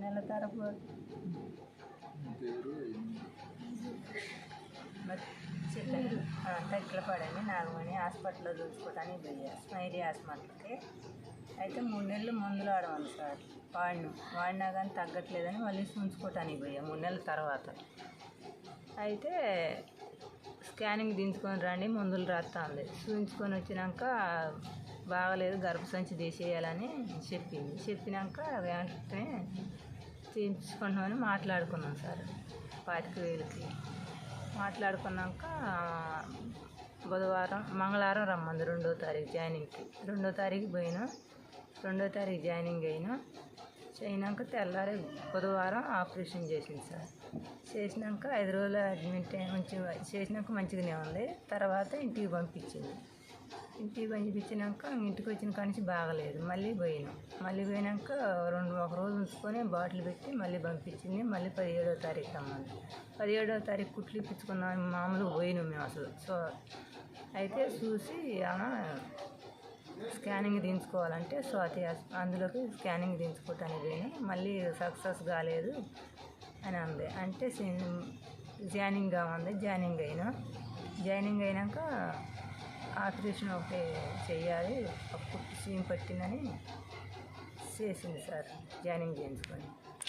నెల తరపు. పేరు తగ్గిలపడని హాస్పిటల్లో చూసుకోవడానికి పోయా స్మైరీ హాస్పిటల్కి. అయితే మూడు నెలలు మందులు ఆడమని సార్. వాడిను. వాడినా కానీ తగ్గట్లేదని మళ్ళీ చూసుకోవటానికి పోయా మూడు నెలల తర్వాత. అయితే స్కానింగ్ దించుకొని రండి మందులు రాస్తుంది చూపించుకొని వచ్చినాక బాగలేదు గర్భసంచి తీసేయాలని చెప్పింది. చెప్పినాక వెంటనే తీయించుకుంటామని మాట్లాడుకున్నాం సార్. పాతిక వేలకి. మాట్లాడుకున్నాక బుధవారం మంగళవారం రమ్మంది రెండో తారీఖు జాయినింగ్కి. రెండో తారీఖు పోయినా రెండో తారీఖు జాయినింగ్ అయినా అయినాక తెల్లారి బుధవారం ఆపరేషన్ చేసింది సార్. చేసినాక ఐదు రోజులు అడ్మిట్ అయ్యి మంచి చేసినాక మంచిగానే ఉంది. తర్వాత ఇంటికి పంపించింది. ఇంటికి పంపించినాక ఇంటికి వచ్చిన కాడి బాగలేదు. మళ్ళీ పోయినాం. మళ్ళీ పోయినాక రెండు ఒక రోజు ఉంచుకొని బాటిల్ పెట్టి మళ్ళీ పంపించింది. మళ్ళీ పదిహేడో తారీఖు రమ్మంది. పదిహేడో తారీఖు కుట్లు ఇప్పించుకున్నాం. మామూలుగా పోయినాం మేము అసలు. సో అయితే చూసి ఆమె స్కానింగ్ దించుకోవాలంటే స్వాతి అందులోకి స్కానింగ్ దించుకోవటానికి పోయినా. మళ్ళీ సక్సెస్ కాలేదు అని అంది. అంటే జాయినింగ్ కావాలి జాయినింగ్ అయినా. జాయినింగ్ అయినాక ఆపరేషన్ ఒకటి చేయాలి. ఒక సీమ్ పట్టిందని చేసింది సార్. జాయినింగ్ చేయించుకొని.